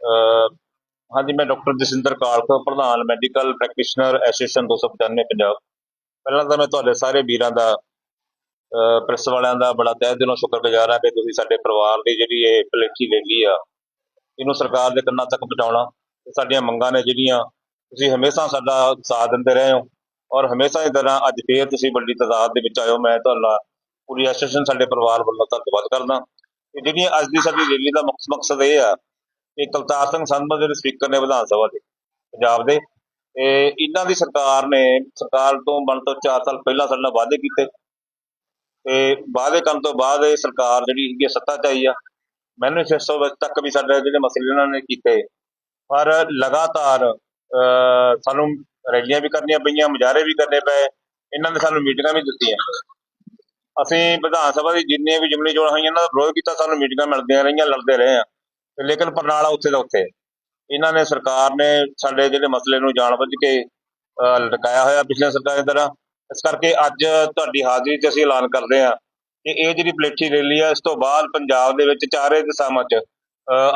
ਅਹ ਹਾਂਜੀ, ਮੈਂ ਡਾਕਟਰ ਜਸਿੰਦਰ ਕਾਲਕ ਪ੍ਰਧਾਨ ਮੈਡੀਕਲ ਪ੍ਰੈਕਟੀਸ਼ਨਰ ਐਸੋਸੀਏਸ਼ਨ 295 ਪੰਜਾਬ। ਪਹਿਲਾਂ ਤਾਂ ਮੈਂ ਤੁਹਾਡੇ ਸਾਰੇ ਵੀਰਾਂ ਦਾ ਪ੍ਰੈਸ ਵਾਲਿਆਂ ਦਾ ਬੜਾ ਤਹਿ ਦਿਲੋਂ ਸ਼ੁਕਰਗੁਜ਼ਾਰ ਹਾਂ ਕਿ ਤੁਸੀਂ ਸਾਡੇ ਪਰਿਵਾਰ ਦੀ ਜਿਹੜੀ ਇਹ ਪਲੇਠੀ ਲੈਂਦੀ ਆ, ਇਹਨੂੰ ਸਰਕਾਰ ਦੇ ਕੰਨਾਂ ਤੱਕ ਪਹੁੰਚਾਉਣਾ। ਸਾਡੀਆਂ ਮੰਗਾਂ ਨੇ ਜਿਹੜੀਆਂ, ਤੁਸੀਂ ਹਮੇਸ਼ਾ ਸਾਡਾ ਸਾਥ ਦਿੰਦੇ ਰਹੇ ਹੋ ਔਰ ਹਮੇਸ਼ਾ ਦੀ ਤਰ੍ਹਾਂ ਅੱਜ ਫੇਰ ਤੁਸੀਂ ਵੱਡੀ ਤਾਦਾਦ ਦੇ ਵਿੱਚ ਆਇਓ ਮੈਂ ਤੁਹਾਡਾ ਪੂਰੀ ਐਸੋਸੀਏਸ਼ਨ ਸਾਡੇ ਪਰਿਵਾਰ ਵੱਲੋਂ ਧੰਨਵਾਦ ਕਰਦਾ। ਤੇ ਜਿਹੜੀਆਂ ਅੱਜ ਦੀ ਸਾਡੀ ਰੈਲੀ ਦਾ ਮੁੱਖ ਮਕਸਦ ਇਹ ਆ ਕਿ ਕਲਤਾਰ ਸਿੰਘ ਸੰਧਵਾ ਜਿਹੜੇ ਸਪੀਕਰ ਨੇ ਵਿਧਾਨ ਸਭਾ ਦੇ ਪੰਜਾਬ ਦੇ। ਤੇ ਇਹਨਾਂ ਦੀ ਸਰਕਾਰ ਨੇ ਸਰਕਾਰ ਤੋਂ ਬਣ ਤੋਂ 4 ਸਾਲ ਪਹਿਲਾਂ ਸਾਡੇ ਨਾਲ ਵਾਅਦੇ ਕੀਤੇ। ਤੇ ਵਾਅਦੇ ਕਰਨ ਤੋਂ ਬਾਅਦ ਇਹ ਸਰਕਾਰ ਜਿਹੜੀ ਹੈਗੀ ਆ ਸੱਤਾ 'ਚ ਆਈ ਆ। ਮੈਨੂਫੈਸਟੋ ਵਿੱਚ ਤੱਕ ਵੀ ਸਾਡੇ ਜਿਹੜੇ ਮਸਲੇ ਇਹਨਾਂ ਨੇ ਕੀਤੇ। ਪਰ ਲਗਾਤਾਰ ਅਹ, ਸਾਨੂੰ ਰੈਲੀਆਂ ਵੀ ਕਰਨੀਆਂ ਪਈਆਂ ਮੁਜ਼ਾਹਰੇ ਵੀ ਕਰਨੇ ਪਏ। ਇਹਨਾਂ ਨੇ ਸਾਨੂੰ ਮੀਟਿੰਗਾਂ ਵੀ ਦਿੱਤੀਆਂ। ਅਸੀਂ ਵਿਧਾਨ ਸਭਾ ਦੀ ਜਿੰਨੀਆਂ ਵੀ ਜਿਮਨੀ ਚੋਣਾਂ ਹੋਈਆਂ ਇਹਨਾਂ ਦਾ ਵਿਰੋਧ ਕੀਤਾ ਸਾਨੂੰ ਮੀਟਿੰਗਾਂ ਮਿਲਦੀਆਂ ਰਹੀਆਂ ਲੜਦੇ ਰਹੇ ਆ। ਤੇ ਲੇਕਿਨ ਪਰਨਾਲਾ ਉੱਥੇ ਦਾ ਉੱਥੇ। ਇਹਨਾਂ ਨੇ ਸਰਕਾਰ ਨੇ ਸਾਡੇ ਜਿਹੜੇ ਮਸਲੇ ਨੂੰ ਜਾਣਬੁੱਝ ਕੇ ਲਟਕਾਇਆ ਹੋਇਆ ਪਿਛਲੇ ਸਰਕਾਰ ਦੀ ਤਰ੍ਹਾਂ ਇਸ ਕਰਕੇ ਅੱਜ ਤੁਹਾਡੀ ਹਾਜ਼ਰੀ 'ਚ ਅਸੀਂ ਐਲਾਨ ਕਰਦੇ ਹਾਂ ਕਿ ਇਹ ਜਿਹੜੀ ਪਲੇਠੀ ਰੈਲੀ ਆ ਇਸ ਤੋਂ ਬਾਅਦ ਪੰਜਾਬ ਦੇ ਵਿੱਚ ਚਾਰੇ ਦਿਸ਼ਾਵਾਂ 'ਚ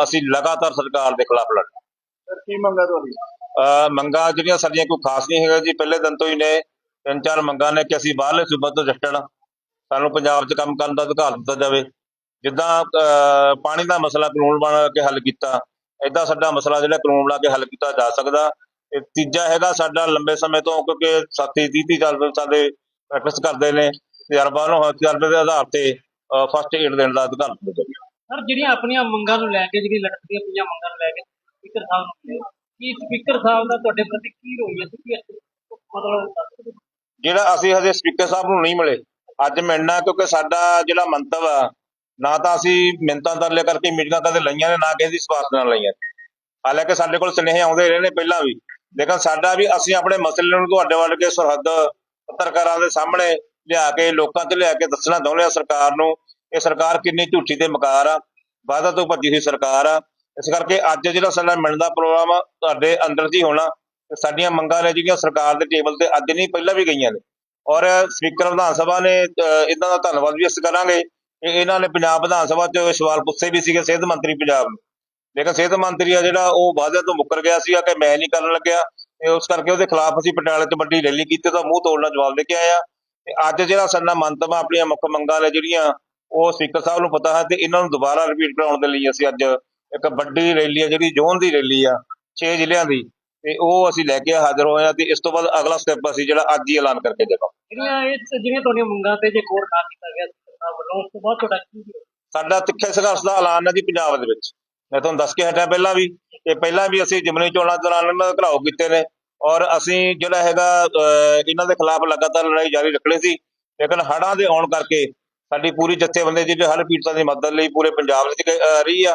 ਅਸੀਂ ਲਗਾਤਾਰ ਸਰਕਾਰ ਦੇ ਖਿਲਾਫ ਲੜਨਾ। ਸਰ ਕੀ ਮੰਗਾ ਤੁਹਾਡੀ? ਮੰਗਾਂ ਜਿਹੜੀਆਂ ਸਾਡੀਆਂ ਕੋਈ ਖਾਸ ਨਹੀਂ ਹੈਗਾ ਜੀ ਪਹਿਲੇ ਦਿਨ ਤੋਂ ਹੀ ਨੇ। ਤਿੰਨ ਚਾਰ ਮੰਗਾਂ ਨੇ ਕਿ ਅਸੀਂ ਬਾਹਰਲੇ ਸੂਬੇ ਤੋਂ ਜੱਟਣ ਸਾਨੂੰ ਪੰਜਾਬ 'ਚ ਕੰਮ ਕਰਨ ਦਾ ਅਧਿਕਾਰ ਦਿੱਤਾ ਜਾਵੇ। ਜਿੱਦਾਂ ਪਾਣੀ ਦਾ ਮਸਲਾ ਕਾਨੂੰਨ ਬਣਾ ਕੇ ਹੱਲ ਕੀਤਾ ਏਦਾਂ ਸਾਡਾ ਮਸਲਾ ਜਿਹੜਾ ਕਾਨੂੰਨ ਬਣਾ ਕੇ ਹੱਲ ਕੀਤਾ ਜਾ ਸਕਦਾ। ਤੇ ਤੀਜਾ ਹੈਗਾ ਸਾਡਾ ਲੰਬੇ ਸਮੇਂ ਤੋਂ ਕਿਉਂਕਿ ਸਾਥੀ 30 30 ਸਾਲ ਸਾਡੇ ਪ੍ਰੈਕਟਿਸ ਕਰਦੇ ਨੇ ਤਜਰਬਾ ਨੂੰ ਤਜਰਬੇ ਦੇ ਆਧਾਰ ਤੇ ਫਸਟ ਏਡ ਦੇਣ ਦਾ ਅਧਿਕਾਰ ਦਿੱਤਾ ਜਾਵੇ। ਸਰ ਜਿਹੜੀਆਂ ਆਪਣੀਆਂ ਮੰਗਾਂ ਨੂੰ ਲੈ ਕੇ ਜਿਹੜੀ ਲਟਕਦੀਆਂ ਪਈਆਂ ਮੰਗਾਂ ਨੂੰ ਲੈ ਕੇ ਸਪੀਕਰ ਸਾਹਿਬ ਨੂੰ ਕੀ ਸਪੀਕਰ ਸਾਹਿਬ ਦਾ ਤੁਹਾਡੇ ਪ੍ਰਤੀ ਕੀ ਰੋਈ ਹੈ? ਤੁਸੀਂ ਮਤਲਬ? ਜਿਹੜਾ ਅਸੀਂ ਹਜੇ ਸਪੀਕਰ ਸਾਹਿਬ ਨੂੰ ਨਹੀਂ ਮਿਲੇ ਅੱਜ ਮਿਲਣਾ ਕਿਉਂਕਿ ਸਾਡਾ ਜਿਹੜਾ ਮੰਤਵ ਆ, ਨਾ ਤਾਂ ਅਸੀਂ ਮਿੰਤਾਂ ਤਰਲੇ ਕਰਕੇ ਮੀਟਿੰਗਾਂ ਕਦੇ ਲਈਆਂ ਨੇ ਨਾ ਕਿਸੇ ਦੀ ਨਾਲ ਲਈਆਂ। ਹਾਲਾਂਕਿ ਸਾਡੇ ਕੋਲ ਸੁਨੇਹੇ ਆਉਂਦੇ ਰਹੇ ਨੇ ਪਹਿਲਾਂ ਵੀ, ਲੇਕਿਨ ਸਾਡਾ ਵੀ ਅਸੀਂ ਆਪਣੇ ਮਸਲੇ ਨੂੰ ਤੁਹਾਡੇ ਵੱਲ ਕੇ ਸਰਹੱਦ ਪੱਤਰਕਾਰਾਂ ਦੇ ਸਾਹਮਣੇ ਲਿਆ ਕੇ, ਲੋਕਾਂ 'ਚ ਲਿਆ ਕੇ ਦੱਸਣਾ ਚਾਹੁੰਦੇ ਆ ਸਰਕਾਰ ਨੂੰ, ਇਹ ਸਰਕਾਰ ਕਿੰਨੀ ਝੂਠੀ ਤੇ ਮਕਾਰ ਆ, ਵਾਅਦਾ ਤੋਂ ਭੱਜੀ ਹੋਈ ਸਰਕਾਰ ਆ। ਇਸ ਕਰਕੇ ਅੱਜ ਜਿਹੜਾ ਸਾਡਾ ਮਿਲਣ ਦਾ ਪ੍ਰੋਗਰਾਮ ਤੁਹਾਡੇ ਅੰਦਰ 'ਚ ਹੋਣਾ, ਸਾਡੀਆਂ ਮੰਗਾਂ ਨੇ ਜਿਹੜੀਆਂ ਸਰਕਾਰ ਦੇ ਟੇਬਲ ਤੇ ਅੱਜ ਨਹੀਂ, ਪਹਿਲਾਂ ਵੀ ਗਈਆਂ ਨੇ। ਔਰ ਸਪੀਕਰ ਵਿਧਾਨ ਸਭਾ ਨੇ ਇਹਨਾਂ ਦਾ ਧੰਨਵਾਦ ਵੀ ਅਸੀਂ ਕਰਾਂਗੇ। ਇਹਨਾਂ ਨੇ ਪੰਜਾਬ ਵਿਧਾਨ ਸਭਾ 'ਚ ਸਵਾਲ ਪੁੱਛੇ ਵੀ ਸੀਗੇ ਸਿਹਤ ਮੰਤਰੀ ਪੰਜਾਬ ਨੂੰ। ਲੇਕਿਨ ਸਿਹਤ ਮੰਤਰੀ ਆ ਜਿਹੜਾ, ਉਹ ਵਾਅਦੇ ਤੋਂ ਮੁੱਕਰ ਗਿਆ ਸੀਗਾ ਕਿ ਮੈਂ ਨਹੀਂ ਕਰਨ ਲੱਗਿਆ। ਤੇ ਉਸ ਕਰਕੇ ਉਹਦੇ ਖਿਲਾਫ ਅਸੀਂ ਪਟਿਆਲੇ 'ਚ ਵੱਡੀ ਰੈਲੀ ਕੀਤੀ, ਤਾਂ ਮੂੰਹ ਤੋੜਨਾ ਜਵਾਬ ਦੇ ਕੇ ਆਇਆ ਤੇ ਅੱਜ ਜਿਹੜਾ ਸਾਡਾ ਮੰਤਵ ਆਪਣੀਆਂ ਮੁੱਖ ਮੰਗਾਂ ਨੇ ਜਿਹੜੀਆਂ, ਉਹ ਸਪੀਕਰ ਸਾਹਿਬ ਨੂੰ ਪਤਾ ਹੈ ਤੇ ਇਹਨਾਂ ਨੂੰ ਦੁਬਾਰਾ ਰਿਪੀਟ ਕਰਾਉਣ ਦੇ ਲਈ ਅਸੀਂ ਅੱਜ ਇੱਕ ਵੱਡੀ ਰੈਲੀ ਆ, ਜਿਹੜੀ ਜ਼ੋਨ ਦੀ ਰੈਲੀ ਆ 6 ਜ਼ਿਲ੍ਹਿਆਂ ਦੀ। ਤੇ ਉਹ ਅਸੀਂ ਲੈ ਕੇ ਹਾਜ਼ਰ ਹੋਏ ਆ ਤੇ ਇਸ ਤੋਂ ਬਾਅਦ ਅਗਲਾ ਸਟੈਪ ਅਸੀਂ ਜਿਹੜਾ ਅੱਜ ਹੀ ਐਲਾਨ ਕਰਕੇ ਦੇਵਾਂਗੇ। ਜਿਹੜੀਆਂ ਇਹ ਜਿਹੜੀਆਂ ਤੁਹਾਡੀਆਂ ਮੰਗਾਂ ਤੇ ਜੇ ਕੋਰ ਨਾ ਕੀਤਾ ਗਿਆ ਸਪੀਕਰ ਸਾਹਿਬ ਵੱਲੋਂ ਉਸ ਤੋਂ ਬਾਅਦ ਤੁਹਾਡਾ ਕੀ ਹੋਇਆ? ਸਾਡਾ ਤਿੱਖੇ ਸੰਘਰਸ਼ ਦਾ ਐਲਾਨ ਹੈ ਜੀ ਪੰਜਾਬ ਦੇ ਵਿੱਚ। ਮੈਂ ਤੁਹਾਨੂੰ ਦੱਸ ਕੇ ਹਟਿਆ ਪਹਿਲਾਂ ਵੀ ਕਿ ਪਹਿਲਾਂ ਵੀ ਅਸੀਂ ਜਿਮਨੀ ਚੋਣਾਂ ਦੌਰਾਨ ਇਹਨਾਂ ਦੇ ਘਰਾਓ ਕੀਤੇ ਨੇ ਔਰ ਅਸੀਂ ਜਿਹੜਾ ਹੈਗਾ ਇਹਨਾਂ ਦੇ ਖਿਲਾਫ ਲਗਾਤਾਰ ਲੜਾਈ ਜਾਰੀ ਰੱਖਣੀ ਸੀ। ਲੇਕਿਨ ਹੜ੍ਹਾਂ ਦੇ ਆਉਣ ਕਰਕੇ ਸਾਡੀ ਪੂਰੀ ਜਥੇਬੰਦੀ ਜਿਹੜੇ ਹੜ੍ਹ ਪੀੜਤਾਂ ਦੀ ਮਦਦ ਲਈ ਪੂਰੇ ਪੰਜਾਬ ਵਿੱਚ ਰਹੀ ਆ।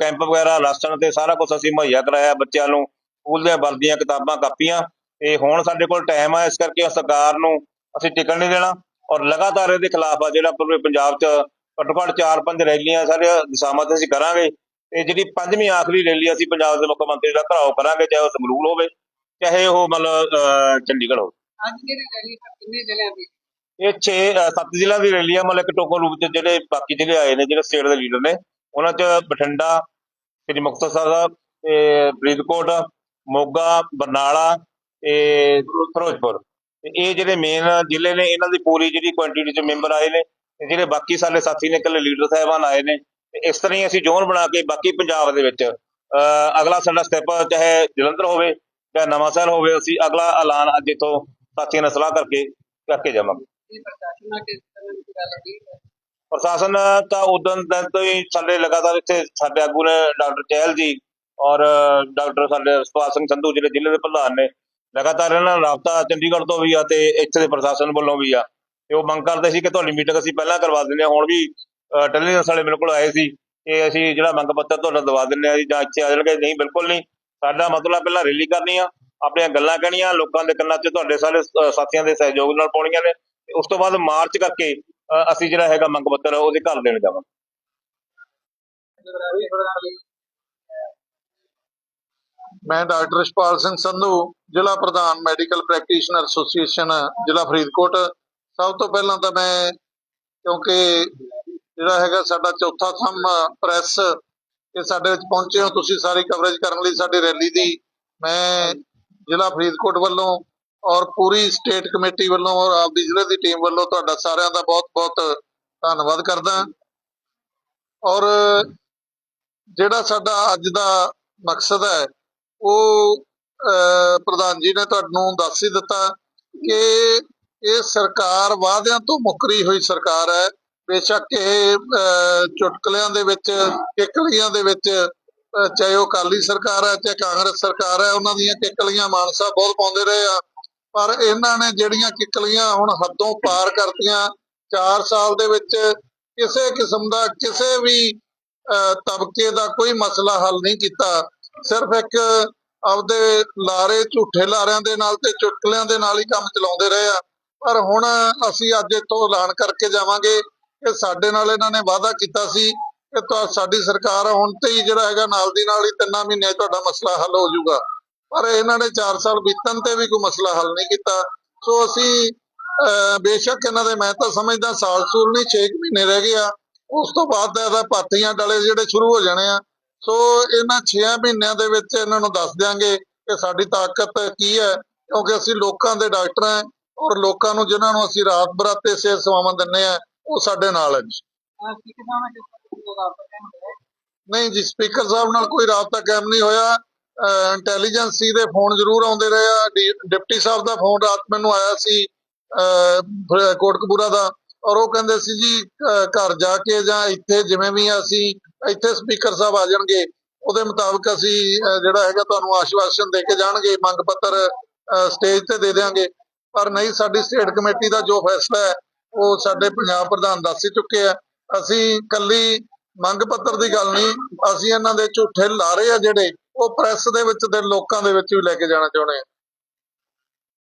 ਕੈਂਪ ਵਗੈਰਾ ਰਾਸ਼ਨ ਤੇ ਸਾਰਾ ਕੁਝ ਅਸੀਂ ਮੁਹੱਈਆ ਕਰਾਇਆ ਬੱਚਿਆਂ ਨੂੰ। ਸਕੂਲ ਦੀਆਂ ਵਰਦੀਆਂ ਕਿਤਾਬਾਂ ਕਾਪੀਆਂ ਤੇ ਹੁਣ ਸਾਡੇ ਕੋਲ ਟਾਈਮ ਆ ਇਸ ਕਰਕੇ ਸਰਕਾਰ ਨੂੰ ਅਸੀਂ ਟਿਕਣ ਨਹੀਂ ਦੇਣਾ ਔਰ ਲਗਾਤਾਰ ਇਹਦੇ ਖਿਲਾਫ ਆ ਜਿਹੜਾ ਪੂਰੇ ਪੰਜਾਬ 'ਚ ਘੱਟੋ ਘੱਟ 4-5 ਰੈਲੀਆਂ ਸਾਰੇ ਦਿਸ਼ਾਵਾਂ ਤੇ ਅਸੀਂ ਕਰਾਂਗੇ ਤੇ ਜਿਹੜੀ ਪੰਜਵੀਂ ਆਖਰੀ ਰੈਲੀ ਅਸੀਂ ਪੰਜਾਬ ਦੇ ਮੁੱਖ ਮੰਤਰੀ ਦਾ ਘਰਾਓ ਕਰਾਂਗੇ ਚਾਹੇ ਉਹ ਸੰਗਰੂਰ ਹੋਵੇ ਚਾਹੇ ਉਹ ਮਤਲਬ ਚੰਡੀਗੜ੍ਹ ਹੋਵੇ। ਅੱਜ ਜਿਹੜੀ ਰੈਲੀ ਕਿੰਨੇ ਜ਼ਿਲ੍ਹਿਆਂ ਦੀ? ਇਹ 6 7 ਜ਼ਿਲ੍ਹਿਆਂ ਦੀ ਰੈਲੀ ਆ ਮਤਲਬ ਇੱਕ ਟੋਕੋ ਰੂਪ ਚ ਜਿਹੜੇ ਬਾਕੀ ਜ਼ਿਲ੍ਹੇ ਆਏ ਨੇ ਜਿਹੜੇ ਸਟੇਟ ਦੇ ਲੀਡਰ ਨੇ ਉਹਨਾਂ ਚ ਬਠਿੰਡਾ ਸ੍ਰੀ ਮੁਕਤਸਰ ਸਾਹਿਬ ਤੇ ਫਰੀਦਕੋਟ ਮੋਗਾ ਬਰਨਾਲਾ ਤੇ ਫਿਰੋਜ਼ਪੁਰ ਤੇ ਇਹ ਜਿਹੜੇ ਮੇਨ ਜ਼ਿਲ੍ਹੇ ਨੇ ਇਹਨਾਂ ਦੀ ਪੂਰੀ ਜਿਹੜੀ ਕੁਆਂਟੀਟੀ ਚ ਮੈਂਬਰ ਆਏ ਨੇ ਤੇ ਜਿਹੜੇ ਬਾਕੀ ਸਾਡੇ ਸਾਥੀ ਨੇ ਇਕੱਲੇ ਲੀਡਰ ਸਾਹਿਬਾਨ ਆਏ ਨੇ ਤੇ ਇਸ ਤਰ੍ਹਾਂ ਹੀ ਅਸੀਂ ਜ਼ੋਨ ਬਣਾ ਕੇ ਬਾਕੀ ਪੰਜਾਬ ਦੇ ਵਿੱਚ ਅਗਲਾ ਸਾਡਾ ਸਟੈਪ ਚਾਹੇ ਜਲੰਧਰ ਹੋਵੇ ਚਾਹੇ ਨਵਾਂਸ਼ਹਿਰ ਹੋਵੇ ਅਸੀਂ ਅਗਲਾ ਐਲਾਨ ਅੱਜ ਇੱਥੋਂ ਸਾਥੀਆਂ ਨਾਲ ਸਲਾਹ ਕਰਕੇ ਕਰਕੇ ਜਾਵਾਂਗੇ? ਪ੍ਰਸ਼ਾਸਨ ਤਾਂ ਉਦੋਂ ਦਿਨ ਤੋਂ ਹੀ ਸਾਡੇ ਲਗਾਤਾਰ ਇੱਥੇ ਸਾਡੇ ਆਗੂ ਨੇ ਡਾਕਟਰ ਚਹਿਲ ਜੀ ਔਰ ਡਾਕਟਰ ਸਾਡੇ ਸਪਾਲ ਸਿੰਘ ਸੰਧੂ ਜਿਹੜੇ ਜ਼ਿਲ੍ਹੇ ਦੇ ਪ੍ਰਧਾਨ ਨੇ, ਲਗਾਤਾਰ ਇਹਨਾਂ ਨਾਲ ਰਾਬਤਾ ਚੰਡੀਗੜ੍ਹ ਤੋਂ ਵੀ ਆ ਤੇ ਇੱਥੇ ਦੇ ਪ੍ਰਸ਼ਾਸਨ ਵੱਲੋਂ ਵੀ ਆ। ਤੇ ਉਹ ਮੰਗ ਕਰਦੇ ਸੀ ਕਿ ਤੁਹਾਡੀ ਮੀਟਿੰਗ ਅਸੀਂ ਪਹਿਲਾਂ ਕਰਵਾ ਦਿੰਦੇ ਹਾਂ, ਹੁਣ ਵੀ ਇੰਟੈਲੀਜੈਂਸ ਵਾਲੇ ਮੇਰੇ ਕੋਲ ਆਏ ਸੀ ਕਿ ਅਸੀਂ ਜਿਹੜਾ ਮੰਗ ਪੱਤਰ ਤੁਹਾਡਾ ਦਵਾ ਦਿੰਦੇ ਆ ਜਾਂ ਇੱਥੇ ਆ ਜਾਣਗੇ। ਨਹੀਂ, ਬਿਲਕੁਲ ਨਹੀਂ। ਸਾਡਾ ਮਤਲਬ ਪਹਿਲਾਂ ਰੈਲੀ ਕਰਨੀ ਆ, ਆਪਣੀਆਂ ਗੱਲਾਂ ਕਹਿਣੀਆਂ, ਲੋਕਾਂ ਦੇ ਕੰਨਾਂ 'ਚ ਤੁਹਾਡੇ ਸਾਰੇ ਸਾਥੀਆਂ ਦੇ ਸਹਿਯੋਗ ਨਾਲ ਪਾਉਣੀਆਂ ਨੇ। ਤੇ ਉਸ ਤੋਂ ਬਾਅਦ ਮਾਰਚ ਕਰਕੇ ਅਸੀਂ ਜਿਹੜਾ ਹੈਗਾ ਮੰਗ ਪੱਤਰ ਉਹਦੇ ਘਰ ਦੇਣ ਜਾਵਾਂਗੇ। ਮੈਂ ਡਾਕਟਰ ਰਿਸ਼ਪਾਲ ਸਿੰਘ ਸੰਧੂ, ਜ਼ਿਲ੍ਹਾ ਪ੍ਰਧਾਨ ਮੈਡੀਕਲ ਪ੍ਰੈਕਟੀਸ਼ਨਰ ਐਸੋਸੀਏਸ਼ਨ, ਜ਼ਿਲ੍ਹਾ ਫਰੀਦਕੋਟ। ਸਭ ਤੋਂ ਪਹਿਲਾਂ ਤਾਂ ਮੈਂ, ਕਿਉਂਕਿ ਜਿਹੜਾ ਹੈਗਾ ਸਾਡਾ ਚੌਥਾ ਥੰਮ ਪ੍ਰੈਸ ਇਹ ਸਾਡੇ ਵਿੱਚ ਪਹੁੰਚੇ ਹੋ ਤੁਸੀਂ ਸਾਰੀ ਕਵਰੇਜ ਕਰਨ ਲਈ ਸਾਡੀ ਰੈਲੀ ਦੀ। ਮੈਂ ਜ਼ਿਲ੍ਹਾ ਫਰੀਦਕੋਟ ਵੱਲੋਂ ਔਰ ਪੂਰੀ ਸਟੇਟ ਕਮੇਟੀ ਵੱਲੋਂ ਔਰ ਆਪਦੀ ਜ਼ਿਲ੍ਹੇ ਦੀ ਟੀਮ ਵੱਲੋਂ ਤੁਹਾਡਾ ਸਾਰਿਆਂ ਦਾ ਬਹੁਤ-ਬਹੁਤ ਧੰਨਵਾਦ ਕਰਦਾ। ਔਰ ਜਿਹੜਾ ਸਾਡਾ ਅੱਜ ਦਾ ਮਕਸਦ ਹੈ ਉਹ ਅਹ, ਪ੍ਰਧਾਨ ਜੀ ਨੇ ਤੁਹਾਨੂੰ ਦੱਸ ਹੀ ਦਿੱਤਾ ਕਿ ਇਹ ਸਰਕਾਰ ਵਾਅਦਿਆਂ ਤੋਂ ਮੁੱਕਰੀ ਹੋਈ ਸਰਕਾਰ ਹੈ। ਬੇਸ਼ੱਕ ਇਹ ਚੁਟਕਲਿਆਂ ਦੇ ਵਿੱਚ ਕਿਕਲੀਆਂ ਦੇ ਵਿੱਚ ਚਾਹੇ ਉਹ ਅਕਾਲੀ ਸਰਕਾਰ ਹੈ ਚਾਹੇ ਕਾਂਗਰਸ ਸਰਕਾਰ ਹੈ ਉਹਨਾਂ ਦੀਆਂ ਕਿਕਲੀਆਂ ਮਾਨਸਾ ਬਹੁਤ ਪਾਉਂਦੇ ਰਹੇ ਆ। ਪਰ ਇਹਨਾਂ ਨੇ ਜਿਹੜੀਆਂ ਕਿਕਲੀਆਂ ਹੁਣ ਹੱਦੋਂ ਪਾਰ ਕਰਤੀਆਂ 4 ਸਾਲ ਦੇ ਵਿੱਚ ਕਿਸੇ ਕਿਸਮ ਦਾ ਕਿਸੇ ਵੀ ਅਹ, ਤਬਕੇ ਦਾ ਕੋਈ ਮਸਲਾ ਹੱਲ ਨਹੀਂ ਕੀਤਾ। ਸਿਰਫ ਇੱਕ ਆਪਦੇ ਲਾਰੇ ਝੂਠੇ ਲਾਰਿਆਂ ਦੇ ਨਾਲ ਤੇ ਚੁਟਕਲਿਆਂ ਦੇ ਨਾਲ ਹੀ ਕੰਮ ਚਲਾਉਂਦੇ ਰਹੇ ਆ। ਪਰ ਹੁਣ ਅਸੀਂ ਅੱਜ ਇੱਥੋਂ ਐਲਾਨ ਕਰਕੇ ਜਾਵਾਂਗੇ ਕਿ ਸਾਡੇ ਨਾਲ ਇਹਨਾਂ ਨੇ ਵਾਅਦਾ ਕੀਤਾ ਸੀ ਕਿ ਸਾਡੀ ਸਰਕਾਰ ਹੁਣ ਤੇ ਹੀ ਜਿਹੜਾ ਹੈਗਾ ਨਾਲ ਦੀ ਨਾਲ ਹੀ ਤਿੰਨਾਂ ਮਹੀਨੇ ਤੁਹਾਡਾ ਮਸਲਾ ਹੱਲ ਹੋ ਜਾਊਗਾ। ਪਰ ਇਹਨਾਂ ਨੇ 4 ਸਾਲ ਬੀਤਣ ਤੇ ਵੀ ਕੋਈ ਮਸਲਾ ਹੱਲ ਨਹੀਂ ਕੀਤਾ। ਸੋ ਅਸੀਂ ਅਹ, ਬੇਸ਼ੱਕ ਇਹਨਾਂ ਦੇ ਮੈਂ ਤਾਂ ਸਮਝਦਾ ਸਾਲ ਸੂਲ ਨਹੀਂ 6 ਮਹੀਨੇ ਰਹਿ ਗਏ ਆ। ਉਸ ਤੋਂ ਬਾਅਦ ਇਹਦਾ ਪਾਥੀਆਂ ਡਲੇ ਜਿਹੜੇ ਸ਼ੁਰੂ ਹੋ ਜਾਣੇ ਆ। ਸੋ ਇਹਨਾਂ 6 ਮਹੀਨਿਆਂ ਦੇ ਵਿੱਚ ਇਹਨਾਂ ਨੂੰ ਦੱਸ ਦਿਆਂਗੇ ਕਿ ਸਾਡੀ ਤਾਕਤ ਕੀ ਹੈ ਕਿਉਂਕਿ ਅਸੀਂ ਲੋਕਾਂ ਦੇ ਡਾਕਟਰ ਹਾਂ ਔਰ ਲੋਕਾਂ ਨੂੰ ਜਿਨ੍ਹਾਂ ਨੂੰ ਅਸੀਂ ਰਾਤ ਬਰਾਤੇ ਸਿਹਤ ਸੇਵਾਵਾਂ ਦਿੰਦੇ ਆ ਉਹ ਸਾਡੇ ਨਾਲ ਹੈ ਜੀ। ਨਹੀਂ ਜੀ ਸਪੀਕਰ ਸਾਹਿਬ ਨਾਲ ਕੋਈ ਰਾਬਤਾ ਕਾਇਮ ਨਹੀਂ ਹੋਇਆ। ਇੰਟੈਲੀਜੈਂਸੀ ਦੇ ਫੋਨ ਜ਼ਰੂਰ ਆਉਂਦੇ ਰਹੇ ਆ। ਡਿਪਟੀ ਸਾਹਿਬ ਦਾ ਫੋਨ ਰਾਤ ਮੈਨੂੰ ਆਇਆ ਸੀ ਕੋਟਕਪੂਰਾ ਦਾ ਔਰ ਉਹ ਕਹਿੰਦੇ ਸੀ ਜੀ ਘਰ ਜਾ ਕੇ ਜਾਂ ਇੱਥੇ ਜਿਵੇਂ ਵੀ ਅਸੀਂ ਇੱਥੇ ਸਪੀਕਰ ਸਾਹਿਬ ਆ ਜਾਣਗੇ। ਉਹਦੇ ਮੁਤਾਬਕ ਅਸੀਂ ਜਿਹੜਾ ਹੈਗਾ ਤੁਹਾਨੂੰ ਆਸ਼ਵਾਸਨ ਦੇ ਕੇ ਜਾਣਗੇ, ਮੰਗ ਪੱਤਰ ਸਟੇਜ ਤੇ ਦੇ ਦੇਵਾਂਗੇ ਪਰ ਨਹੀਂ, ਸਾਡੀ ਸਟੇਟ ਕਮੇਟੀ ਦਾ ਜੋ ਫੈਸਲਾ ਹੈ, ਉਹ ਸਾਡੇ ਪੰਜਾਬ ਪ੍ਰਧਾਨ ਦੱਸ ਹੀ ਚੁੱਕੇ ਆ। ਅਸੀਂ ਕੱਲੀ ਮੰਗ ਪੱਤਰ ਦੀ ਗੱਲ ਨਹੀਂ, ਅਸੀਂ ਇਹਨਾਂ ਦੇ ਝੂਠੇ ਲਾਰੇ ਆ ਜਿਹੜੇ, ਉਹ ਪ੍ਰੈਸ ਦੇ ਵਿੱਚ ਤੇ ਲੋਕਾਂ ਦੇ ਵਿੱਚ ਵੀ ਲੈ ਕੇ ਜਾਣਾ ਚਾਹੁੰਦੇ ਆ।